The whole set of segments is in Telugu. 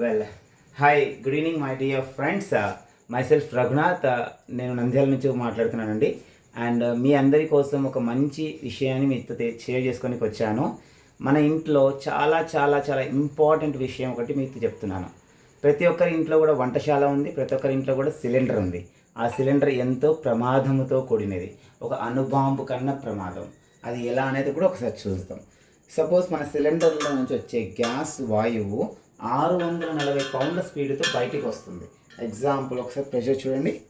Well hi good evening my dear friends myself Raghunath నేను నంద్యాల నుంచి మాట్లాడుతున్నానండి. అండ్ uh, మీ అందరి కోసం ఒక మంచి విషయాన్ని మీతో షేర్ చేసుకోనికి వచ్చాను. మన ఇంట్లో చాలా చాలా చాలా ఇంపార్టెంట్ విషయం ఒకటి మీతో చెప్తున్నాను. ప్రతి ఒక్కరి ఇంట్లో కూడా వంటశాల ఉంది ప్రతి ఒక్కరి ఇంట్లో కూడా సిలిండర్ ఉంది. ఆ సిలిండర్ ఎంతో ప్రమాదముతో కూడినది. ఒక అణుబాంబు కన్నా ప్రమాదం. అది ఎలా అనేది కూడా ఒకసారి చూస్తాం సపోజ్ మన సిలిండర్లో నుంచి వచ్చే గ్యాస్ వాయువు ఆరు వందల నలభై పౌండ్ల స్పీడ్తో బయటికి వస్తుంది. ఎగ్జాంపుల్ ఒకసారి ప్రెషర్ చూడండి.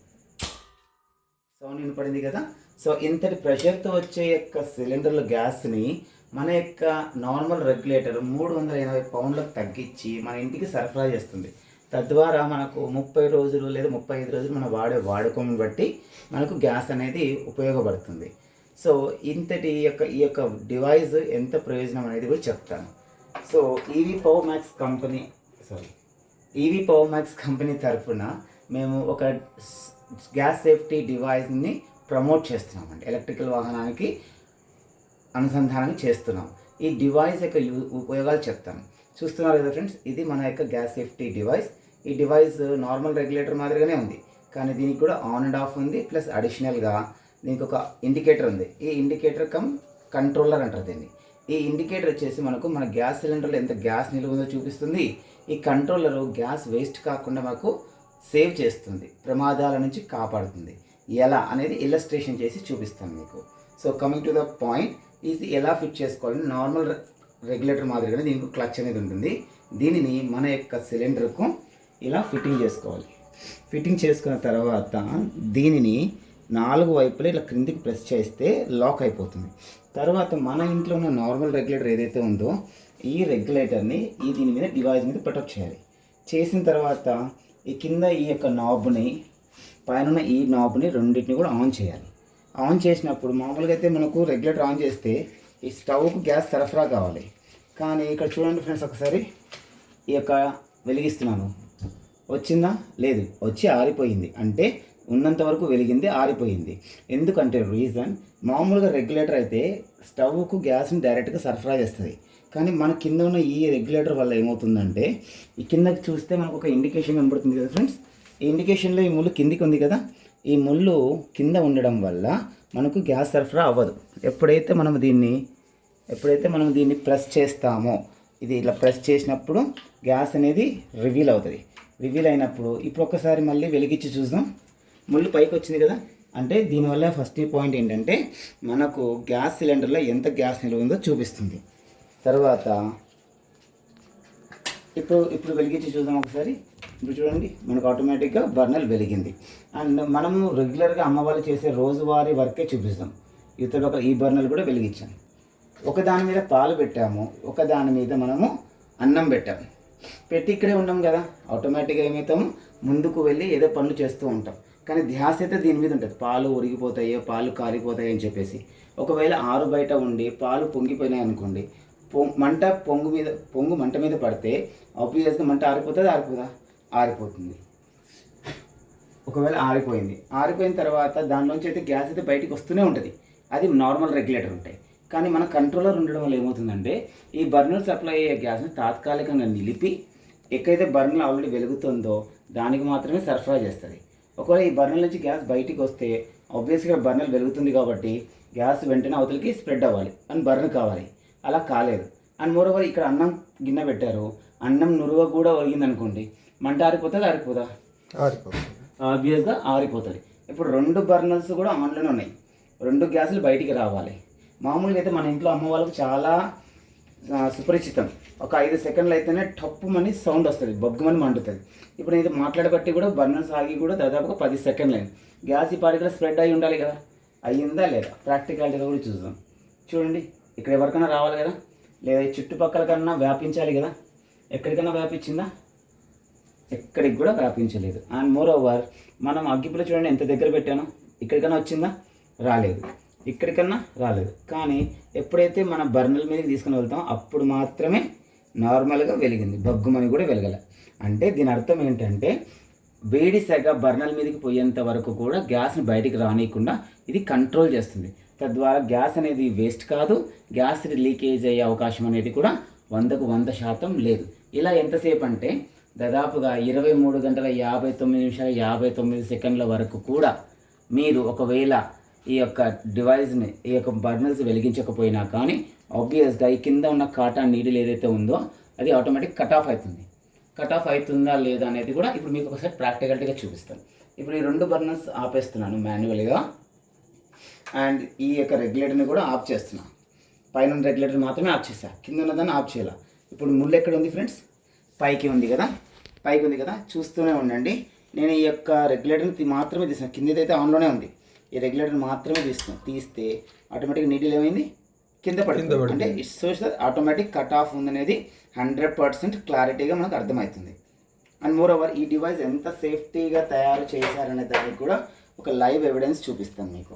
సౌండ్ వినపడింది కదా? సో ఇంతటి ప్రెషర్తో వచ్చే యొక్క సిలిండర్ల గ్యాస్ని మన యొక్క నార్మల్ రెగ్యులేటర్ మూడు వందల ఎనభై పౌండ్లకు తగ్గించి మన ఇంటికి సరఫరా చేస్తుంది. తద్వారా మనకు ముప్పై రోజులు లేదా ముప్పై ఐదు రోజులు మనం వాడే వాడకం బట్టి మనకు గ్యాస్ అనేది ఉపయోగపడుతుంది. సో ఇంతటి యొక్క ఈ యొక్క డివైస్ ఎంత ప్రయోజనం అనేది కూడా చెప్తాను. So EV power max company sorry EV power max company తరఫున మేము ఒక గ్యాస్ సేఫ్టీ డివైస్ని ప్రమోట్ చేస్తున్నామండి. ఎలక్ట్రికల్ వాహనానికి అనుసంధానం చేస్తున్నాం. ఈ డివైస్ యొక్క ఉపయోగాలు చెప్తాను చూస్తున్నారు కదా ఫ్రెండ్స్ ఇది మన యొక్క గ్యాస్ సేఫ్టీ డివైస్ ఈ డివైస్ నార్మల్ రెగ్యులేటర్ మాదిరిగానే ఉంది. కానీ దీనికి కూడా ఆన్ అండ్ ఆఫ్ ఉంది. ప్లస్ అడిషనల్గా దీనికి ఒక ఇండికేటర్ ఉంది. ఈ ఇండికేటర్ కమ్ కంట్రోలర్ అంటారు దీన్ని. ఈ ఇండికేటర్ వచ్చేసి మనకు మన గ్యాస్ సిలిండర్లో ఎంత గ్యాస్ నిలువ ఉందో చూపిస్తుంది. ఈ కంట్రోలర్ గ్యాస్ వేస్ట్ కాకుండా మనకు సేవ్ చేస్తుంది. ప్రమాదాల నుంచి కాపాడుతుంది. ఎలా అనేది ఇల్లస్ట్రేషన్ చేసి చూపిస్తాను మీకు. So coming to the point ఇది ఎలా ఫిట్ చేసుకోవాలని నార్మల్ రెగ్యులేటర్ మాదిరిగానే దీనికి క్లచ్ అనేది ఉంటుంది. దీనిని మన యొక్క సిలిండర్కు ఇలా ఫిట్టింగ్ చేసుకోవాలి. ఫిట్టింగ్ చేసుకున్న తర్వాత దీనిని నాలుగు వైపులా ఇలా క్రిందికి ప్రెస్ చేస్తే లాక్ అయిపోతుంది. తర్వాత మన ఇంట్లో ఉన్న నార్మల్ రెగ్యులేటర్ ఏదైతే ఉందో ఈ రెగ్యులేటర్ని ఈ దీని మీద డివైస్ మీద ప్రొటెక్ట్ చేయాలి. చేసిన తర్వాత ఈ కింద ఈ యొక్క నాబ్ని పైన ఈ నాబ్ని రెండింటిని కూడా ఆన్ చేయాలి. ఆన్ చేసినప్పుడు మామూలుగా అయితే మనకు రెగ్యులేటర్ ఆన్ చేస్తే ఈ స్టవ్కు గ్యాస్ సరఫరా కావాలి. కానీ ఇక్కడ చూడండి ఫ్రెండ్స్ ఒకసారి ఈ యొక్క వెలిగిస్తున్నాను. వచ్చిందా? లేదు. వచ్చి ఆరిపోయింది. అంటే ఉన్నంత వరకు వెలిగింది ఆరిపోయింది. ఎందుకంటే రీజన్ మామూలుగా రెగ్యులేటర్ అయితే స్టవ్కు గ్యాస్ని డైరెక్ట్గా సరఫరా చేస్తుంది. కానీ మన కింద ఉన్న ఈ రెగ్యులేటర్ వల్ల ఏమవుతుందంటే ఈ కిందకి చూస్తే మనకు ఒక ఇండికేషన్ కనబడుతుంది కదా ఫ్రెండ్స్? ఈ ఇండికేషన్లో ఈ ముళ్ళు కిందికి ఉంది కదా? ఈ ముళ్ళు కింద ఉండడం వల్ల మనకు గ్యాస్ సరఫరా అవ్వదు. ఎప్పుడైతే మనం దీన్ని ఎప్పుడైతే మనం దీన్ని ప్రెస్ చేస్తామో ఇది ఇలా ప్రెస్ చేసినప్పుడు గ్యాస్ అనేది రివీల్ అవుతుంది. రివీల్ అయినప్పుడు ఇప్పుడు ఒకసారి మళ్ళీ వెలిగించి చూద్దాం. ముళ్ళు పైకి వచ్చింది కదా? అంటే దీనివల్ల ఫస్ట్ పాయింట్ ఏంటంటే మనకు గ్యాస్ సిలిండర్లో ఎంత గ్యాస్ నిల్వ ఉందో చూపిస్తుంది. తర్వాత ఇప్పుడు ఇప్పుడు వెలిగించి చూద్దాం ఒకసారి. ఇప్పుడు చూడండి మనకు ఆటోమేటిక్గా బర్నర్ వెలిగింది. అండ్ మనము రెగ్యులర్గా అమ్మవాళ్ళు చేసే రోజువారీ వర్కే చూపిస్తాం. ఇతర ఒక ఈ బర్నర్ కూడా వెలిగించాం. ఒక దాని మీద పాలు పెట్టాము ఒక దాని మీద మనము అన్నం పెట్టాము పెట్టి ఇక్కడే ఉన్నాం కదా ఆటోమేటిక్గా ఏమవుతాము ముందుకు వెళ్ళి ఏదో పనులు చేస్తూ ఉంటాం. కానీ ధ్యాస అయితే దీని మీద ఉంటుంది. పాలు ఉరిగిపోతాయో పాలు కారిపోతాయో అని చెప్పేసి. ఒకవేళ ఆరు బయట ఉండి పాలు పొంగిపోయినాయి అనుకోండి పొ- మంట పొంగు మీద పొంగు మంట మీద పడితే ఆబ్వియస్గా మంట ఆరిపోతుంది ఆరిపోదా? ఆరిపోతుంది. ఒకవేళ ఆరిపోయింది. ఆరిపోయిన తర్వాత దానిలోంచి అయితే గ్యాస్ అయితే బయటికి వస్తూనే ఉంటుంది. అది నార్మల్ రెగ్యులేటర్ ఉంటాయి. కానీ మన కంట్రోలర్ ఉండడం వల్ల ఏమవుతుందంటే ఈ బర్నర్ సప్లై అయ్యే గ్యాస్ని తాత్కాలికంగా నిలిపి ఎక్కడైతే బర్నర్ ఆల్రెడీ వెలుగుతుందో దానికి మాత్రమే సరఫరా చేస్తుంది. ఒకవేళ ఈ బర్నర్ నుంచి గ్యాస్ బయటికి వస్తే ఆబ్వియస్గా బర్నర్ వెలుగుతుంది కాబట్టి గ్యాస్ వెంటనే అవతలికి స్ప్రెడ్ అవ్వాలి. అని బర్నర్ కావాలి. అలా కాలేదు. అండ్ మోరోవర్ ఇక్కడ అన్నం గిన్నె పెట్టారు. అన్నం నురుగ కూడా ఒరిగింది అనుకోండి మంట ఆరిపోతుంది? ఆరిపోదా? ఆరిపోతుంది. ఆబ్వియస్గా ఆరిపోతుంది. ఇప్పుడు రెండు బర్నర్స్ కూడా ఆన్లోనే ఉన్నాయి. రెండు గ్యాసులు బయటికి రావాలి. మామూలుగా అయితే మన ఇంట్లో అమ్మ వాళ్ళకి చాలా సుపరిచితం. ఒక ఐదు సెకండ్లు అయితేనే టప్పుమని సౌండ్ వస్తుంది బొగ్గమని మండుతుంది. ఇప్పుడు ఇది మాట్లాడబట్టి కూడా బర్నర్స్ ఆగి కూడా దాదాపుగా పది సెకండ్లు అయింది. గ్యాస్ ఈ పాటికి స్ప్రెడ్ అయి ఉండాలి కదా. అయ్యిందా లేదా? ప్రాక్టికాలిటీగా కూడా చూద్దాం. చూడండి ఇక్కడ ఎవరికైనా రావాలి కదా? లేదా ఈ చుట్టుపక్కల కన్నా వ్యాపించాలి కదా? ఎక్కడికైనా వ్యాపించిందా? ఎక్కడికి కూడా వ్యాపించలేదు. అండ్ మోర్ ఓవర్ మనం అగ్గిపుల్ల చూడండి ఎంత దగ్గర పెట్టానో ఇక్కడికైనా వచ్చిందా? రాలేదు. ఇక్కడికన్నా రాలేదు. కానీ ఎప్పుడైతే మన బర్నల్ మీదకి తీసుకుని వెళ్తాం అప్పుడు మాత్రమే నార్మల్గా వెలిగింది. బగ్గుమని కూడా వెలగల. అంటే దీని అర్థం ఏంటంటే వేడి సెగ బర్నల్ మీదకి పోయేంత వరకు కూడా గ్యాస్ని బయటికి రానియకుండా ఇది కంట్రోల్ చేస్తుంది. తద్వారా గ్యాస్ అనేది వేస్ట్ కాదు గ్యాస్ లీకేజ్ అయ్యే అవకాశం అనేది కూడా వందకు వంద శాతం లేదు. ఇలా ఎంతసేపు అంటే దాదాపుగా ఇరవై మూడు గంటల యాభై తొమ్మిది నిమిషాల యాభై తొమ్మిది సెకండ్ల వరకు కూడా మీరు ఒకవేళ ఈ యొక్క డివైస్ని ఈ యొక్క బర్నర్స్ వెలిగించకపోయినా కానీ ఆబ్వియస్గా ఈ కింద ఉన్న కాటన్ నీడిల్ ఏదైతే ఉందో అది ఆటోమేటిక్ కట్ ఆఫ్ అవుతుంది. కట్ ఆఫ్ అవుతుందా లేదా అనేది కూడా ఇప్పుడు మీకు ఒకసారి ప్రాక్టికల్గా చూపిస్తాను. ఇప్పుడు ఈ రెండు బర్నర్స్ ఆపేస్తున్నాను మాన్యువల్గా అండ్ ఈ యొక్క రెగ్యులేటర్ని కూడా ఆఫ్ చేస్తున్నా. పైన రెగ్యులేటర్ మాత్రమే ఆఫ్ చేసా కింద ఉన్నదాన్ని ఆఫ్ చేయాలి? ఇప్పుడు ముళ్ళు ఎక్కడ ఉంది ఫ్రెండ్స్ పైకి ఉంది కదా? పైకి ఉంది కదా? చూస్తూనే ఉండండి. నేను ఈ యొక్క రెగ్యులేటర్ని మాత్రమే తీసాను కిందది అయితే ఆన్లోనే ఉంది. ఈ రెగ్యులేటర్ మాత్రమే తీస్తాను తీస్తే ఆటోమేటిక్ నీటిలో ఏమైంది? కింద పడింది అంటే it's so automatic cut off ఉందనేది హండ్రెడ్ పర్సెంట్ క్లారిటీగా మనకు అర్థమవుతుంది. అండ్ మోర్ ఓవర్ ఈ డివైస్ ఎంత సేఫ్టీగా తయారు చేశారనే దానికి కూడా ఒక లైవ్ ఎవిడెన్స్ చూపిస్తాను మీకు.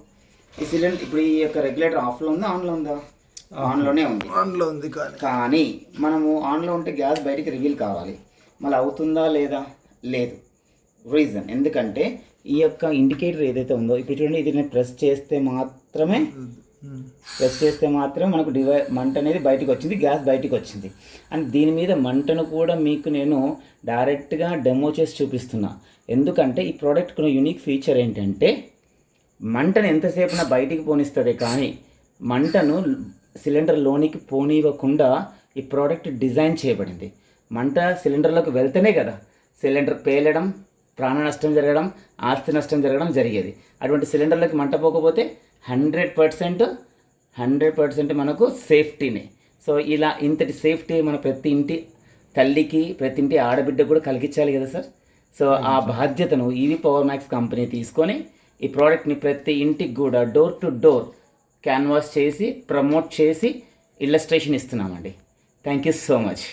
ఈ సిలిండర్ ఇప్పుడు ఈ యొక్క రెగ్యులేటర్ ఆఫ్లో ఉందా ఆన్లో ఉందా? ఆన్లోనే ఉంది. ఆన్లో ఉంది కానీ. మనము ఆన్లో ఉంటే గ్యాస్ బయటికి రివీల్ కావాలి. మళ్ళీ అవుతుందా లేదా? లేదు. రీజన్ ఎందుకంటే ఈ యొక్క ఇండికేటర్ ఏదైతే ఉందో ఇప్పుడు చూడండి ఇది నేను ప్రెస్ చేస్తే మాత్రమే ప్రెస్ చేస్తే మాత్రమే మనకు డివై మంట అనేది బయటకు వచ్చింది గ్యాస్ బయటకు వచ్చింది. అండ్ దీని మీద మంటను కూడా మీకు నేను డైరెక్ట్గా డెమో చేసి చూపిస్తున్నా. ఎందుకంటే ఈ ప్రోడక్ట్ యూనిక్ ఫీచర్ ఏంటంటే మంటను ఎంతసేపున బయటికి పోనిస్తుంది కానీ మంటను సిలిండర్ లోనికి పోనివ్వకుండా ఈ ప్రోడక్ట్ డిజైన్ చేయబడింది. మంట సిలిండర్లోకి వెళ్తేనే కదా సిలిండర్ పేలడం ప్రాణ నష్టం జరగడం ఆస్తి నష్టం జరగడం జరిగేది. అటువంటి సిలిండర్లోకి మంట పోకపోతే హండ్రెడ్ పర్సెంట్ హండ్రెడ్ పర్సెంట్ మనకు సేఫ్టీనే. సో ఇలా ఇంతటి సేఫ్టీ మన ప్రతి ఇంటి తల్లికి ప్రతి ఇంటి ఆడబిడ్డకు కూడా కలిగించాలి కదా సార్? సో ఆ బాధ్యతను ఈవీ పవర్ మ్యాక్స్ కంపెనీ తీసుకొని ఈ ప్రోడక్ట్ని ప్రతి ఇంటికి కూడా డోర్ టు డోర్ క్యాన్వాస్ చేసి ప్రమోట్ చేసి ఇల్లస్ట్రేషన్ ఇస్తున్నామండి. Thank you so much